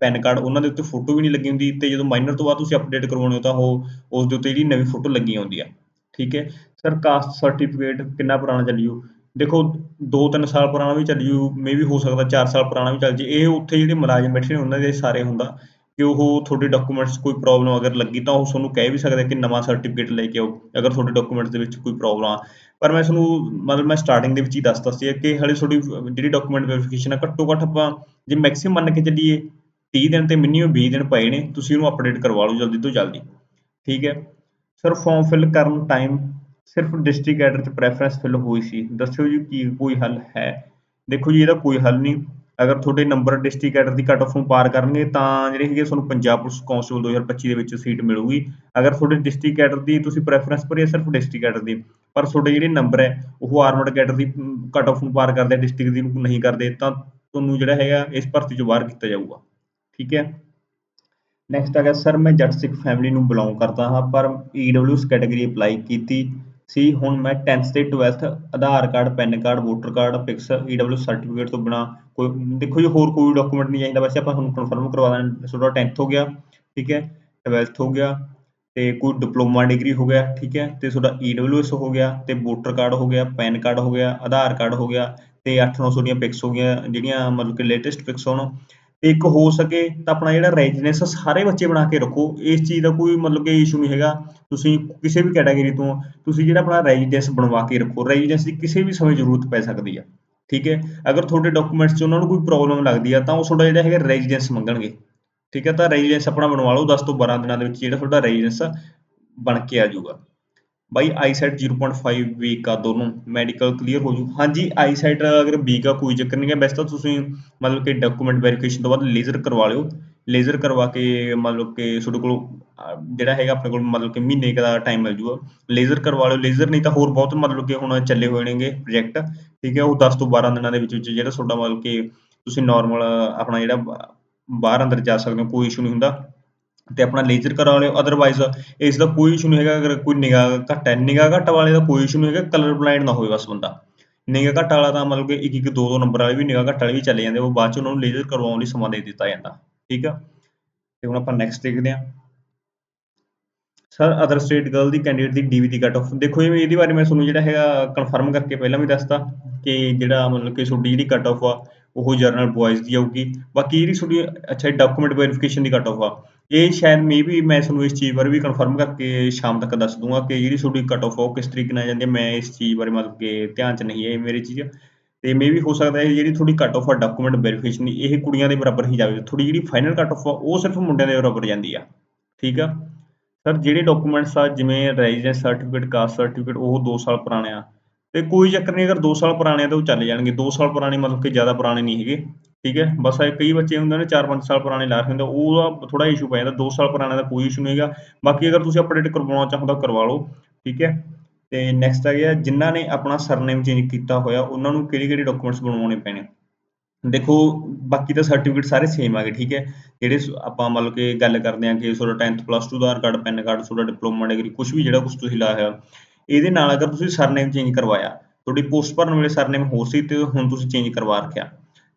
ਪੈਨ ਕਾਰਡ ਉਹਨਾਂ ਦੇ ਉੱਤੇ ਫੋਟੋ ਵੀ ਨਹੀਂ ਲੱਗੀ ਹੁੰਦੀ ਤੇ ਜਦੋਂ ਮਾਈਨਰ ਤੋਂ ਬਾਅਦ ਤੁਸੀਂ ਅਪਡੇਟ ਕਰਵਾਉਣੇ ਹੋ ਤਾਂ ਉਹ ਉਸ ਦੇ ਉੱਤੇ ਜਿਹੜੀ ਨਵੀਂ ਫੋਟੋ ਲੱਗੀ ਹੁੰਦੀ ਆ, ਠੀਕ ਹੈ? ਸਰ ਕਾਸਟ ਸਰਟੀਫਿਕੇਟ ਕਿੰਨਾ ਪੁਰਾਣਾ ਚੱਲਿਓ ਦੇਖੋ 2-3 ਸਾਲ ਪੁਰਾਣਾ ਵੀ ਚੱਲਿਓ ਮੇਬੀ ਹੋ ਸਕਦਾ 4 ਸਾਲ ਪੁਰਾਣਾ ਵੀ ਚੱਲ ਜੇ, ਇਹ ਉੱਥੇ ਜਿਹੜੇ ਮੁਲਾਜ਼ਮ ਬੈਠੇ ਨੇ ਉਹਨਾਂ ਦੇ ਸਾਰੇ ਹੁੰਦਾ ਕਿ ਉਹ ਤੁਹਾਡੇ ਡਾਕੂਮੈਂਟਸ ਕੋਈ ਪ੍ਰੋਬਲਮ ਅਗਰ ਲੱਗੀ ਤਾਂ ਉਹ ਤੁਹਾਨੂੰ ਕਹਿ ਵੀ ਸਕਦਾ ਕਿ ਨਵਾਂ ਸਰਟੀਫਿਕੇਟ ਲੈ ਕੇ ਆਓ, ਅਗਰ ਤੁਹਾਡੇ ਡਾਕੂਮੈਂਟਸ ਦੇ ਵਿੱਚ ਕੋਈ ਪ੍ਰੋਬਲਮ ਆ। ਪਰ ਮੈਂ ਤੁਹਾਨੂੰ ਮਤਲਬ ਮੈਂ ਸਟਾਰਟਿੰਗ ਦੇ ਵਿੱਚ ਹੀ ਦੱਸਤਾ ਸੀ ਕਿ ਹਾਲੇ ਤੁਹਾਡੀ ਜਿਹੜੀ ਡਾਕੂਮੈਂਟ ਵੈਰੀਫਿਕੇਸ਼ਨ ਆ, ਘੱਟੋ ਘੱਟ ਆਪਾਂ ਜੇ ਮੈਕਸਿਮਮ ਮੰਨ ਕੇ ਚੱਲੀਏ 30 ਦਿਨ ਤੇ ਮਿਨੀਮਮ 20 ਦਿਨ ਪਏ ਨੇ, ਤੁਸੀਂ ਉਹਨੂੰ ਅਪਡੇਟ ਕਰਵਾ ਲਓ ਜਲਦੀ ਤੋਂ ਜਲਦੀ। ਠੀਕ ਹੈ? ਸਰ ਫਾਰਮ ਫਿਲ ਕਰਨ ਟਾਈਮ ਸਿਰਫ ਡਿਸਟ੍ਰਿਕਟ ਐਡਰ ਚ ਪ੍ਰੈਫਰੈਂਸ ਫਿਲ ਹੋਈ ਸੀ। ਦੱਸਿਓ ਜੀ ਕੀ ਕੋਈ ਹੱਲ ਹੈ? ਦੇਖੋ ਜੀ, ਇਹਦਾ ਕੋਈ ਹੱਲ ਨਹੀਂ। ਅਗਰ ਤੁਹਾਡੇ number district ਐਡਰ the cut of ਨੂੰ ਪਾਰ ਕਰਨਗੇ, ਤਾਂ ਜਿਹੜੇ ਹੈਗੇ ਤੁਹਾਨੂੰ ਪੰਜਾਬ ਪੁਲਿਸ ਕਾਂਸਟੇਬਲ 2025 ਦੇ ਵਿੱਚ ਸੀਟ ਮਿਲੂਗੀ। ਅਗਰ ਤੁਹਾਡੇ ਡਿਸਟ੍ਰਿਕਟ ਐਡਰ ਦੀ ਤੁਸੀਂ ਪ੍ਰੈਫਰੈਂਸ ਭਰੀ ਹੈ, ਸਿਰਫ ਡਿਸਟ੍ਰਿਕਟ ਐਡਰ ਦੀ। ਪਰ ਤੁਹਾਡੇ ਜਿਹੜੇ ਨੰਬਰ ਹੈ, ਉਹ armed cadre the cut of ਨੂੰ ਪਾਰ ਕਰਦੇ, ਡਿਸਟ੍ਰਿਕਟ ਦੀ ਨੂੰ ਨਹੀਂ ਕਰਦੇ, ਤਾਂ ਤੁਹਾਨੂੰ ਜਿਹੜਾ ਹੈਗਾ, ਇਸ ਭਰਤੀ ਚੋਂ ਬਾਹਰ ਕੀਤਾ ਜਾਊਗਾ। ਠੀਕ ਹੈ? ਨੈਕਸਟ ਆ ਗਿਆ ਸਰ ਮੈਂ ਜੱਟ ਸਿੱਖ ਫੈਮਿਲੀ ਨੂੰ ਬਿਲੋਂਗ ਕਰਦਾ ਹਾਂ, ਪਰ ਈਡਬਲਯੂਐਸ ਕੈਟਾਗਰੀ ਅਪਲਾਈ ਕੀਤੀ। ਸੀ, ਹੁਣ ਮੈਂ 10th ਤੇ 12th Aadhaar card, PAN card voter card fix EW certificate ਤੋਂ ਬਿਨਾ ਕੋਈ, ਦੇਖੋ ਜੀ, ਹੋਰ ਕੋਈ ਡਾਕੂਮੈਂਟ ਨਹੀਂ ਚਾਹੀਦਾ, ਵੈਸੇ ਆਪਾਂ ਤੁਹਾਨੂੰ ਕਨਫਰਮ ਕਰਵਾ ਦਾਂ ਤੁਹਾਡਾ 10th ਹੋ ਗਿਆ, ਠੀਕ ਹੈ 12th ਹੋ ਗਿਆ, ਤੇ ਕੋਈ ਡਿਪਲੋਮਾ ਡਿਗਰੀ ਹੋ ਗਿਆ, ਠੀਕ ਹੈ, ਤੇ ਤੁਹਾਡਾ ਈਡਬਲਯੂਐਸ ਹੋ ਗਿਆ, ਤੇ ਵੋਟਰ ਕਾਰਡ ਹੋ ਗਿਆ, ਪੈਨ ਕਾਰਡ ਹੋ ਗਿਆ, ਆਧਾਰ ਕਾਰਡ ਹੋ ਗਿਆ, ਤੇ 8-900 ਦੀਆਂ ਪਿਕਸ ਹੋ ਗਈਆਂ, ਜਿਹੜੀਆਂ ਮਤਲਬ ਕਿ ਲੇਟੈਸਟ ਪਿਕਸ ਹੋਣ, ਤੇ ਇੱਕ ਹੋ ਸਕੇ ਤਾਂ ਆਪਣਾ ਜਿਹੜਾ ਰੈਜ਼ੀਡੈਂਸ ਸਾਰੇ ਬੱਚੇ ਬਣਾ ਕੇ ਰੱਖੋ, ਇਸ ਚੀਜ਼ ਦਾ ਕੋਈ ਮਤਲਬ ਕਿ ਇਸ਼ੂ ਨਹੀਂ ਹੈਗਾ ਤੁਸੀਂ ਕਿਸੇ ਵੀ ਕੈਟਾਗਰੀ ਤੋਂ ਤੁਸੀਂ ਜਿਹੜਾ ਆਪਣਾ ਰੈਜ਼ੀਡੈਂਸ ਬਣਵਾ ਕੇ ਰੱਖੋ ਰੈਜ਼ੀਡੈਂਸ ਦੀ ਕਿਸੇ ਵੀ ਸਮੇਂ ਜ਼ਰੂਰਤ ਪੈ ਸਕਦੀ ਆ, ਠੀਕ ਹੈ? ਅਗਰ ਤੁਹਾਡੇ ਡਾਕੂਮੈਂਟਸ 'ਚ ਉਹਨਾਂ ਨੂੰ ਕੋਈ ਪ੍ਰੋਬਲਮ ਲੱਗਦੀ ਆ, ਤਾਂ ਉਹ ਤੁਹਾਡਾ ਜਿਹੜਾ ਹੈਗਾ ਰੈਜ਼ੀਡੈਂਸ ਮੰਗਣਗੇ, ਠੀਕ ਹੈ? ਤਾਂ ਰੈਜ਼ੀਡੈਂਸ ਆਪਣਾ ਬਣਵਾ ਲਓ 10 ਤੋਂ 12 ਦਿਨਾਂ ਦੇ ਵਿੱਚ ਜਿਹੜਾ ਤੁਹਾਡਾ ਰੈਜ਼ੀਡੈਂਸ ਬਣ ਕੇ ਆ ਜਾਊਗਾ। ਬਾਈ ਆਈਸੈਟ 0.5 ਵੀਕ ਆ ਦੋਨੋਂ ਮੈਡੀਕਲ ਕਲੀਅਰ ਹੋ ਜੂ। ਹਾਂਜੀ ਆਈਸਾਈਟ ਅਗਰ ਵੀਕ ਆ ਕੋਈ ਚੱਕਰ ਨਹੀਂ ਹੈ, ਵੈਸੇ ਤਾਂ ਤੁਸੀਂ ਮਤਲਬ ਕਿ ਡਾਕੂਮੈਂਟ ਵੈਰੀਫਿਕੇਸ਼ਨ ਤੋਂ ਬਾਅਦ ਲੇਜ਼ਰ ਕਰਵਾ ਲਿਓ। ਲੇਜ਼ਰ ਕਰਵਾ ਕੇ ਮਤਲਬ ਕਿ ਤੁਹਾਡੇ ਕੋਲ ਜਿਹੜਾ ਹੈਗਾ ਆਪਣੇ ਕੋਲ ਮਤਲਬ ਕਿ ਮਹੀਨੇ ਦਾ ਟਾਈਮ ਮਿਲ ਜੂਗਾ। ਲੇਜ਼ਰ ਕਰਵਾ ਲਓ। ਲੇਜ਼ਰ ਨਹੀਂ ਤਾਂ ਹੋਰ ਬਹੁਤ ਮਤਲਬ ਕਿ ਹੁਣ ਚੱਲੇ ਹੋਏ ਨੇਗੇ ਪ੍ਰੋਜੈਕਟ ਠੀਕ ਹੈ, ਉਹ 10 ਤੋਂ 12 ਦਿਨਾਂ ਦੇ ਵਿੱਚ ਵਿੱਚ ਜਿਹੜਾ ਤੁਹਾਡਾ ਮਤਲਬ ਕਿ ਤੁਸੀਂ ਨਾਰਮਲ ਆਪਣਾ ਜਿਹੜਾ ਬਾਹਰ ਅੰਦਰ ਜਾ ਸਕਦੇ ਹੋ, ਕੋਈ ਇਸ਼ੂ ਨਹੀਂ ਹੁੰਦਾ। ਤੇ ਆਪਣਾ ਲੇਜ਼ਰ ਕਰਾ ਲਿਓ। ਅਦਰਵਾਈਜ਼ ਇਸ ਦਾ ਕੋਈ ਇਸ਼ੂ ਨਹੀਂ ਹੈਗਾ। ਅਗਰ ਕੋਈ ਨਿਗਾਹ ਘੱਟ ਹੈ, ਨਿਗਾਹ ਘੱਟ ਵਾਲੇ ਦਾ ਕੋਈ ਇਸ਼ੂ ਨਹੀਂ ਹੈਗਾ। ਕਲਰ ਬਲਾਈਂਡ ਨਾ ਹੋਵੇ ਬਸ ਬੰਦਾ। ਨਿਗਾਹ ਘੱਟ ਵਾਲਾ ਤਾਂ ਮਤਲਬ ਕਿ ਇੱਕ ਇੱਕ ਦੋ ਦੋ ਨੰਬਰ ਵਾਲੇ ਵੀ ਨਿਗਾਹ ਘੱਟ ਵਾਲੇ ਵੀ ਚੱਲੇ ਜਾਂਦੇ। ਉਹ ਬਾਅਦ ਚ ਉਹਨਾਂ ਨੂੰ ਲੇਜ਼ਰ ਕਰਵਾਉਣ ਲਈ ਸਮਾਂ ਦੇ ਦਿੱਤਾ ਜਾਂਦਾ। ਠੀਕ ਆ? ਤੇ ਹੁਣ ਆਪਾਂ ਨੈਕਸਟ ਦੇਖਦੇ ਹਾਂ। ਸਰ ਅਦਰ ਸਟੇਟ ਗਰਲ ਦੀ ਕੈਂਡੀਡੇਟ ਦੀ ਡੀਵੀ ਦੀ ਕੱਟ ਆਫ ਦੇਖੋ, ਇਹ ਇਹਦੇ ਬਾਰੇ ਮੈਂ ਤੁਹਾਨੂੰ ਜਿਹੜਾ ਹੈਗਾ ਕਨਫਰਮ ਕਰਕੇ ਪਹਿਲਾਂ ਵੀ ਦੱਸਤਾ ਕਿ ਜਿਹੜਾ ਮਤਲਬ ਕਿ ਤੁਹਾਡੀ ਜਿਹੜੀ ਕੱਟ ਆਫ ਆ, ਉਹ ਜਰਨਲ ਬॉयਜ਼ ਦੀ ਆਊਗੀ। ਬਾਕੀ ਜਿਹੜੀ ਤੁਹਾਡੀ, ਅੱਛਾ document verification the cut of ਆ। ਇਹ ਸ਼ਾਇਦ ਮੇਬੀ ਮੈਂ ਤੁਹਾਨੂੰ ਇਸ ਚੀਜ਼ ਬਾਰੇ ਵੀ ਕਨਫਰਮ ਕਰਕੇ ਸ਼ਾਮ ਤੱਕ ਦੱਸ ਦੂੰਗਾ ਕਿ ਜਿਹੜੀ ਤੁਹਾਡੀ ਕੱਟ ਆਫ ਉਹ ਕਿਸ ਤਰੀਕੇ ਨਾਲ ਜਾਂਦੀ ਹੈ ਮੈਂ ਇਸ ਚੀਜ਼ ਬਾਰੇ ਮਤਲਬ ਕਿ ਧਿਆਨ 'ਚ ਨਹੀਂ ਹੈ ਇਹ ਮੇਰੀ ਚੀਜ਼ ਤੇ ਮੇਬੀ ਹੋ ਸਕਦਾ ਹੈ ਜਿਹੜੀ ਤੁਹਾਡੀ ਕੱਟ ਆਫ ਆ ਡਾਕੂਮੈਂਟ ਵੈਰੀਫਿਕੇਸ਼ਨ ਦੀ, ਇਹ ਕੁੜੀਆਂ ਦੇ ਬਰਾਬਰ ਹੀ ਜਾਵੇ। ਤੁਹਾਡੀ ਜਿਹੜੀ ਫਾਈਨਲ ਕੱਟ ਆਫ ਆ, ਉਹ ਸਿਰਫ ਮੁੰਡਿਆਂ ਦੇ ਬਰਾਬਰ ਜਾਂਦੀ ਆ। ਠੀਕ ਆ? ਸਰ, ਜਿਹੜੇ ਡਾਕੂਮੈਂਟਸ ਆ, ਜਿਵੇਂ ਰੈਜ਼ੀਡੈਂਸ ਸਰਟੀਫਿਕੇਟ ਕਾਸਟ ਸਰਟੀਫਿਕੇਟ ਉਹ 2 ਸਾਲ ਪੁਰਾਣੇ ਆ। ਤੇ ਕੋਈ ਚੱਕਰ ਨਹੀਂ, ਅਗਰ 2 ਸਾਲ ਪੁਰਾਣੇ ਆ, ਤਾਂ ਉਹ ਚੱਲ ਜਾਣਗੇ। 2 ਸਾਲ ਪੁਰਾਣੇ ਮਤਲਬ ਕਿ ਜ਼ਿਆਦਾ ਪੁਰਾਣੇ ਨਹੀਂ ਹੈਗੇ। ਠੀਕ ਹੈ ਬਸ ਇਹ ਕਈ ਬੱਚੇ ਹੁੰਦੇ ਨੇ 4-5 ਸਾਲ ਪੁਰਾਣੇ ਲਾ ਰਹੇ ਹੁੰਦੇ ਉਹਦਾ ਥੋੜਾ ਇਸ਼ੂ ਪੈ ਜਾਂਦਾ। 2 ਸਾਲ ਪੁਰਾਣੇ ਦਾ ਕੋਈ ਇਸ਼ੂ ਨਹੀਂ ਹੈਗਾ। ਬਾਕੀ ਅਗਰ ਤੁਸੀਂ ਅਪਡੇਟ ਕਰਵਾਉਣਾ ਚਾਹੋ ਤਾਂ ਕਰਵਾ ਲਓ। ਠੀਕ ਹੈ ਤੇ ਨੈਕਸਟ ਆ ਗਿਆ, ਜਿਨ੍ਹਾਂ ਨੇ ਆਪਣਾ ਸਰਨੇਮ ਚੇਂਜ ਕੀਤਾ ਹੋਇਆ, ਉਹਨਾਂ ਨੂੰ ਕਿਹੜੇ ਕਿਹੜੇ ਡਾਕੂਮੈਂਟਸ ਬਣਵਾਉਣੇ ਪੈਣੇ? ਦੇਖੋ, ਬਾਕੀ ਤਾਂ ਸਰਟੀਫਿਕੇਟ ਸਾਰੇ ਸੇਮ ਆਗੇ ਠੀਕ ਹੈ? ਜਿਹੜੇ ਆਪਾਂ ਮਤਲਬ ਕਿ ਗੱਲ ਕਰਦੇ ਹਾਂ ਕਿ ਤੁਹਾਡਾ 10th ਪਲੱਸ 2 ਦਾ ਆਧਾਰ ਕਾਰਡ ਪੈਨ ਕਾਰਡ ਤੁਹਾਡਾ ਡਿਪਲੋਮਾ ਡਿਗਰੀ ਕੁਝ ਵੀ ਜਿਹੜਾ ਕੁਝ ਤੁਸੀਂ ਲਾਇਆ ਹੋਇਆ, ਇਹਦੇ ਨਾਲ ਅਗਰ ਤੁਸੀਂ ਸਰਨੇਮ ਚੇਂਜ ਕਰਵਾਇਆ, ਤੁਹਾਡੀ ਪੋਸਟ ਭਰਨ ਵੇਲੇ ਸਰਨੇਮ ਹੋਰ ਸੀ ਤੇ ਹੁਣ ਤੁਸੀਂ ਚੇਂਜ ਕਰਵਾ ਰੱਖਿਆ,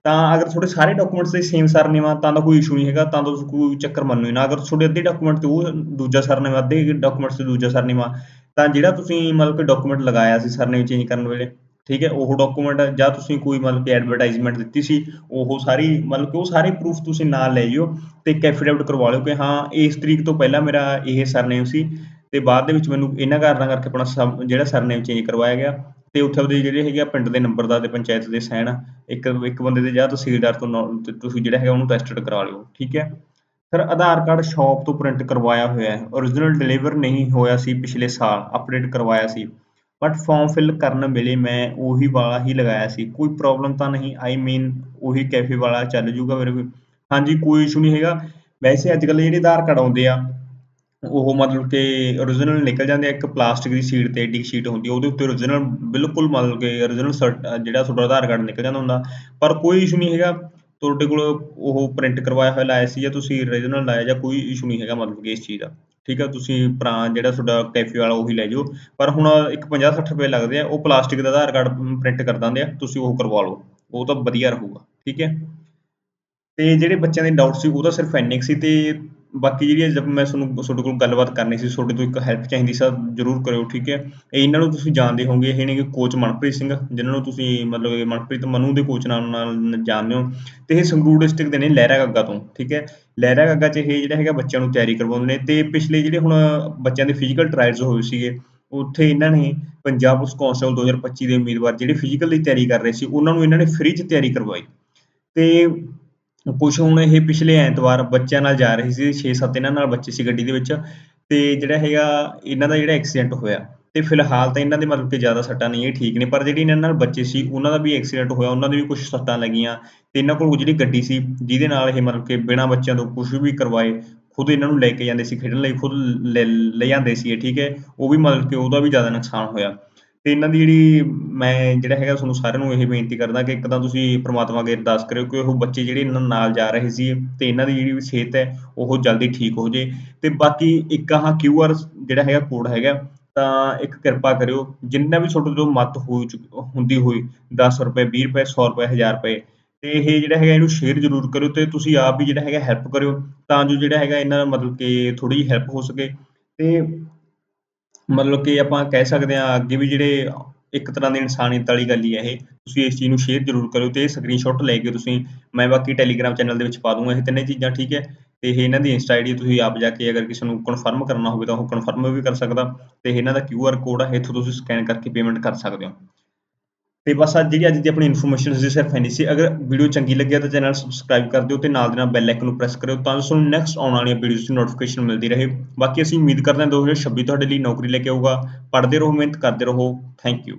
ਤਾਂ ਅਗਰ ਤੁਹਾਡੇ ਸਾਰੇ ਡਾਕੂਮੈਂਟਸ ਦੇ ਸੇਮ ਸਰਨੇਮ ਆ, ਤਾਂ ਤਾਂ ਕੋਈ ਇਸ਼ੂ ਨਹੀਂ ਹੈਗਾ, ਤਾਂ ਤਾਂ ਤੁਸੀਂ ਕੋਈ ਚੱਕਰ ਮੰਨੋ ਹੀ ਨਾ, ਅਗਰ ਤੁਹਾਡੇ ਅੱਧੇ ਡਾਕੂਮੈਂਟ ਤੇ ਉਹ ਦੂਜਾ ਸਰਨੇਮ ਅੱਧੇ ਡਾਕੂਮੈਂਟਸ ਤੇ ਦੂਜਾ ਸਰਨੇਮ ਆ ਤਾਂ ਜਿਹੜਾ ਤੁਸੀਂ ਮਤਲਬ ਕਿ ਡਾਕੂਮੈਂਟ ਲਗਾਇਆ ਸੀ ਸਰਨੇਮ ਚੇਂਜ ਕਰਨ ਵੇਲੇ, ਠੀਕ ਹੈ, ਉਹ ਡਾਕੂਮੈਂਟ ਜਾਂ ਤੁਸੀਂ ਕੋਈ ਮਤਲਬ ਕਿ ਐਡਵਰਟਾਈਜ਼ਮੈਂਟ ਦਿੱਤੀ ਸੀ, ਉਹ ਸਾਰੀ ਮਤਲਬ ਕਿ ਉਹ ਸਾਰੇ ਪ੍ਰੂਫ ਤੁਸੀਂ ਨਾਲ ਲੈ ਜਿਓ ਤੇ ਇੱਕ ਐਫੀਡੇਵਿਟ ਕਰਵਾ ਲਿਓ ਕਿ ਹਾਂ, ਇਸ ਤਰੀਕ ਤੋਂ ਪਹਿਲਾਂ ਮੇਰਾ ਇਹ ਸਰਨੇਮ ਸੀ ਤੇ ਬਾਅਦ ਦੇ ਵਿੱਚ ਮੈਨੂੰ ਇਹਨਾਂ ਕਾਰਨਾਂ ਕਰਕੇ ਆਪਣਾ ਜਿਹੜਾ ਸਰਨੇਮ ਚੇਂਜ ਕਰਵਾਇਆ ਗਿਆ ਤੇ ਉੱਥੇ ਉਹਦੇ ਜਿਹੜੇ ਹੈਗੇ ਆ ਪਿੰਡ ਦੇ ਨੰਬਰ ਦਾ ਤੇ ਪੰਚਾਇਤ ਦੇ ਸਾਈਨ ਇੱਕ ਇੱਕ ਬੰਦੇ ਦੇ ਜਾਂ ਤਹਿਸੀਲਦਾਰ ਤੋਂ ਤੁਸੀਂ ਜਿਹੜਾ ਹੈਗਾ ਉਹਨੂੰ ਟੈਸਟਡ ਕਰਾ ਲਿਓ, ਠੀਕ ਹੈ। ਸਰ ਆਧਾਰ ਕਾਰਡ ਸ਼ਾਪ ਤੋਂ ਪ੍ਰਿੰਟ ਕਰਵਾਇਆ ਹੋਇਆ ਹੈ। ਓਰੀਜਨਲ ਡਿਲੀਵਰ ਨਹੀਂ ਹੋਇਆ ਸੀ ਪਿਛਲੇ ਸਾਲ ਅਪਡੇਟ ਕਰਵਾਇਆ ਸੀ। ਬਟ ਫਾਰਮ ਫਿਲ ਕਰਨ ਵੇਲੇ ਮੈਂ ਉਹੀ ਵਾਲਾ ਹੀ ਲਗਾਇਆ ਸੀ। ਕੋਈ ਪ੍ਰੋਬਲਮ ਤਾਂ ਨਹੀਂ। ਆਈ ਮੀਨ ਉਹੀ ਕੈਫੇ ਵਾਲਾ ਚੱਲ ਜੂਗਾ ਮੇਰੇ ਕੋਲ। ਹਾਂਜੀ, ਕੋਈ ਇਸ਼ੂ ਨਹੀਂ ਹੈਗਾ। ਵੈਸੇ ਅੱਜ ਕੱਲ੍ਹ ਜਿਹੜੇ ਆਧਾਰ ਕਾਰਡ ਆਉਂਦੇ ਆ, ਉਹ ਮਤਲਬ ਕਿ ਓਰੀਜਨਲ ਨਿਕਲ ਜਾਂਦੇ ਆ। ਇੱਕ ਪਲਾਸਟਿਕ ਦੀ ਸ਼ੀਟ ਤੇ ਏਡੀ ਸ਼ੀਟ ਹੁੰਦੀ ਉਹਦੇ ਉੱਤੇ ਓਰੀਜਨਲ ਬਿਲਕੁਲ ਮਤਲਬ ਕਿ ਓਰੀਜਨਲ ਜਿਹੜਾ ਤੁਹਾਡਾ ਆਧਾਰ ਕਾਰਡ ਨਿਕਲ ਜਾਂਦਾ ਹੁੰਦਾ। ਪਰ ਕੋਈ ਇਸ਼ੂ ਨਹੀਂ ਹੈਗਾ। ਤੁਹਾਡੇ ਕੋਲ ਉਹ ਪ੍ਰਿੰਟ ਕਰਵਾਇਆ ਹੋਇਆ ਲਾਇਆ ਸੀ ਜਾਂ ਤੁਸੀਂ ਓਰੀਜਨਲ ਲਾਇਆ ਜਾਂ ਕੋਈ ਇਸ਼ੂ ਨਹੀਂ ਹੈਗਾ ਮਤਲਬ ਕਿ ਇਸ ਚੀਜ਼ ਦਾ? ਠੀਕ ਆ, ਤੁਸੀਂ ਪੁਰਾਣਾ ਜਿਹੜਾ ਤੁਹਾਡਾ ਕੈਫੇ ਵਾਲਾ ਉਹੀ ਲੈ ਜਾਓ। ਪਰ ਹੁਣ ਇੱਕ 50 60 ਰੁਪਏ ਲੱਗਦੇ ਆ, ਉਹ ਪਲਾਸਟਿਕ ਦਾ ਆਧਾਰ ਕਾਰਡ ਪ੍ਰਿੰਟ ਕਰ ਦਿੰਦੇ ਆ, ਤੁਸੀਂ ਉਹ ਕਰਵਾ ਲਓ। ਉਹ ਤਾਂ ਵਧੀਆ ਰਹੂਗਾ, ਠੀਕ ਹੈ? ਤੇ ਜਿਹੜੇ ਬੱਚਿਆਂ ਦੇ ਡਾਊਟ ਸੀ, ਉਹ ਤਾਂ ਸਿਰਫ ਐਨਿਕ ਸੀ ਤੇ ਬਾਕੀ ਜਿਹੜੀ ਜਦ ਮੈਂ ਤੁਹਾਨੂੰ ਤੁਹਾਡੇ ਕੋਲ ਗੱਲਬਾਤ ਕਰਨੀ ਸੀ, ਤੁਹਾਡੇ ਤੋਂ ਇੱਕ ਹੈਲਪ ਚਾਹੀਦੀ ਸੀ ਜਰੂਰ ਕਰਿਓ, ਠੀਕ ਹੈ? ਇਹ ਇਹਨਾਂ ਨੂੰ ਤੁਸੀਂ ਜਾਣਦੇ ਹੋਵੋਗੇ, ਇਹ ਨੇ ਕੋਚ ਮਨਪ੍ਰੀਤ ਸਿੰਘ, ਜਿਨ੍ਹਾਂ ਨੂੰ ਤੁਸੀਂ ਮਤਲਬ ਮਨਪ੍ਰੀਤ ਮਨੂ ਦੇ ਕੋਚ ਨਾਲ ਨਾਲ ਜਾਣਦੇ ਹੋ ਤੇ ਇਹ ਸੰਗਰੂਰ ਡਿਸਟ੍ਰਿਕਟ ਦੇ ਨੇ ਲਹਿਰਾ ਗੱਗਾ ਤੋਂ, ਠੀਕ ਹੈ? ਲਹਿਰਾ ਗੱਗਾ 'ਚ ਇਹ ਜਿਹੜਾ ਹੈਗਾ ਬੱਚਿਆਂ ਨੂੰ ਤਿਆਰੀ ਕਰਵਾਉਂਦੇ ਨੇ ਤੇ ਪਿਛਲੇ ਜਿਹੜੇ ਹੁਣ ਬੱਚਿਆਂ ਦੇ ਫਿਜ਼ੀਕਲ ਟ੍ਰਾਇਲਸ ਹੋਏ ਸੀਗੇ, ਉੱਥੇ ਇਹਨਾਂ ਨੇ ਪੰਜਾਬ ਪੁਲਿਸ ਕਾਂਸਟੇਬਲ 2025 ਦੇ ਉਮੀਦਵਾਰ ਜਿਹੜੇ ਫਿਜ਼ੀਕਲ ਦੀ ਤਿਆਰੀ ਕਰ ਰਹੇ ਸੀ, ਉਹਨਾਂ ਨੂੰ ਇਹਨਾਂ ਨੇ ਫ੍ਰੀ 'ਚ ਤਿਆਰੀ ਕਰਵਾਈ ਤੇ ਕੁਛ ਹੁਣ ਇਹ ਪਿਛਲੇ ਐਤਵਾਰ ਬੱਚਿਆਂ ਨਾਲ ਜਾ ਰਹੀ ਸੀ 6-7 ਇਹਨਾਂ ਨਾਲ ਬੱਚੇ ਸੀ ਗੱਡੀ ਦੇ ਵਿੱਚ ਅਤੇ ਜਿਹੜਾ ਹੈਗਾ ਇਹਨਾਂ ਦਾ ਜਿਹੜਾ ਐਕਸੀਡੈਂਟ ਹੋਇਆ ਅਤੇ ਫਿਲਹਾਲ ਤਾਂ ਇਹਨਾਂ ਦੇ ਮਤਲਬ ਕਿ ਜ਼ਿਆਦਾ ਸੱਟਾਂ ਨਹੀਂ, ਇਹ ਠੀਕ ਨੇ, ਪਰ ਜਿਹੜੇ ਇਹਨਾਂ ਨਾਲ ਬੱਚੇ ਸੀ, ਉਹਨਾਂ ਦਾ ਵੀ ਐਕਸੀਡੈਂਟ ਹੋਇਆ, ਉਹਨਾਂ ਦੇ ਵੀ ਕੁਛ ਸੱਟਾਂ ਲੱਗੀਆਂ ਅਤੇ ਇਹਨਾਂ ਕੋਲ ਜਿਹੜੀ ਗੱਡੀ ਸੀ, ਜਿਹਦੇ ਨਾਲ ਇਹ ਮਤਲਬ ਕਿ ਬਿਨਾਂ ਬੱਚਿਆਂ ਤੋਂ ਕੁਛ ਵੀ ਕਰਵਾਏ, ਖੁਦ ਇਹਨਾਂ ਨੂੰ ਲੈ ਕੇ ਜਾਂਦੇ ਸੀ, ਖੇਡਣ ਲਈ ਖੁਦ ਲੈ ਲੈ ਜਾਂਦੇ ਸੀ ਠੀਕ ਹੈ, ਉਹ ਵੀ ਮਤਲਬ ਕਿ ਉਹਦਾ ਵੀ ਜ਼ਿਆਦਾ ਨੁਕਸਾਨ ਹੋਇਆ। ਤੇ ਇਹਨਾਂ ਦੀ ਜਿਹੜੀ ਮੈਂ ਜਿਹੜਾ ਹੈਗਾ ਤੁਹਾਨੂੰ ਸਾਰਿਆਂ ਨੂੰ ਇਹ ਬੇਨਤੀ ਕਰਦਾ ਕਿ ਇੱਕ ਤਾਂ ਤੁਸੀਂ ਪ੍ਰਮਾਤਮਾ ਅੱਗੇ ਅਰਦਾਸ ਕਰਿਓ ਕਿ ਉਹ ਬੱਚੇ ਜਿਹੜੇ ਇਹਨਾਂ ਨਾਲ ਜਾ ਰਹੇ ਸੀ ਤੇ ਇਹਨਾਂ ਦੀ ਜਿਹੜੀ ਸਿਹਤ ਹੈ ਉਹ ਜਲਦੀ ਠੀਕ ਹੋ ਜੇ। ਤੇ ਬਾਕੀ ਇੱਕ ਆਹ ਕਿਊ ਆਰ ਜਿਹੜਾ ਹੈਗਾ ਕੋਡ ਹੈਗਾ, ਤਾਂ ਇੱਕ ਕਿਰਪਾ ਕਰਿਓ, ਜਿੰਨਾ ਵੀ ਤੁਹਾਡੇ ਤੋਂ ਮਤ ਹੋ ਚੁੱਕ- ਹੁੰਦੀ ਹੋਈ 10 ਰੁਪਏ 20 ਰੁਪਏ 100 ਰੁਪਏ 1000 ਰੁਪਏ, ਤੇ ਇਹ ਜਿਹੜਾ ਹੈਗਾ ਇਹਨੂੰ ਸ਼ੇਅਰ ਜ਼ਰੂਰ ਕਰਿਓ ਤੇ ਤੁਸੀਂ ਆਪ ਵੀ ਜਿਹੜਾ ਹੈਗਾ ਹੈਲਪ ਕਰਿਓ, ਤਾਂ ਜੋ ਜਿਹੜਾ ਹੈਗਾ ਇਹਨਾਂ ਮਤਲਬ ਕਿ ਥੋੜੀ ਜਿਹੀ ਹੈਲਪ ਹੋ ਸਕੇ। ਤੇ ਮਤਲਬ ਕਿ ਆਪਾਂ ਕਹਿ ਸਕਦੇ ਹਾਂ ਅੱਗੇ ਵੀ ਜਿਹੜੇ ਇੱਕ ਤਰ੍ਹਾਂ ਦੀ ਇਨਸਾਨੀਅਤ ਵਾਲੀ ਗੱਲ ਹੀ ਹੈ ਇਹ, ਤੁਸੀਂ ਇਸ ਚੀਜ਼ ਨੂੰ ਸ਼ੇਅਰ ਜ਼ਰੂਰ ਕਰਿਓ ਤੇ ਇਹ ਸਕਰੀਨਸ਼ਾਟ ਲੈ ਕੇ ਤੁਸੀਂ ਮੈਂ ਬਾਕੀ ਟੈਲੀਗ੍ਰਾਮ ਚੈਨਲ ਦੇ ਵਿੱਚ ਪਾ ਦੂੰਗਾ ਇਹ ਤਿੰਨੇ ਚੀਜ਼ਾਂ, ਠੀਕ ਹੈ? ਤੇ ਇਹ ਇਹਨਾਂ ਦੀ ਇੰਸਟਾ ਆਈਡੀ ਤੁਸੀਂ ਆਪ ਜਾ ਕੇ ਅਗਰ ਕਿਸੇ ਨੂੰ ਕਨਫਰਮ ਕਰਨਾ ਹੋਵੇ ਤਾਂ ਉਹ ਕਨਫਰਮ ਵੀ ਕਰ ਸਕਦਾ ਤੇ ਇਹਨਾਂ ਦਾ ਕਿਊ ਆਰ ਕੋਡ ਆ, ਇੱਥੋਂ ਤੁਸੀਂ ਸਕੈਨ ਕਰਕੇ ਪੇਮੈਂਟ ਕਰ ਸਕਦੇ ਹੋ। ਤੇ ਬਸ ਅੱਜ ਜਿਹੜੀ ਅੱਜ ਦੀ ਆਪਣੀ ਇਨਫੋਰਮੇਸ਼ਨ ਸੀ ਸਿਰਫ ਇੰਨੀ ਸੀ, ਅਗਰ ਵੀਡੀਓ ਚੰਗੀ ਲੱਗਿਆ ਤਾਂ ਚੈਨਲ ਸਬਸਕ੍ਰਾਈਬ ਕਰ ਦਿਓ ਤੇ ਨਾਲ ਦੇ ਨਾਲ ਬੈਲ ਆਈਕਨ ਨੂੰ ਪ੍ਰੈਸ ਕਰਿਓ ਤਾਂ ਜੋ ਤੁਹਾਨੂੰ ਨੈਕਸਟ ਆਉਣ ਵਾਲੀਆਂ ਵੀਡੀਓਜ਼ ਦੀ ਨੋਟੀਫਿਕੇਸ਼ਨ ਮਿਲਦੀ ਰਹੇ। ਬਾਕੀ ਅਸੀਂ ਉਮੀਦ ਕਰਦੇ ਹਾਂ 2026 ਤੁਹਾਡੇ ਲਈ ਨੌਕਰੀ ਲੈ ਕੇ ਆਊਗਾ। ਪੜ੍ਹਦੇ ਰਹੋ, ਮਿਹਨਤ ਕਰਦੇ ਰਹੋ। Thank you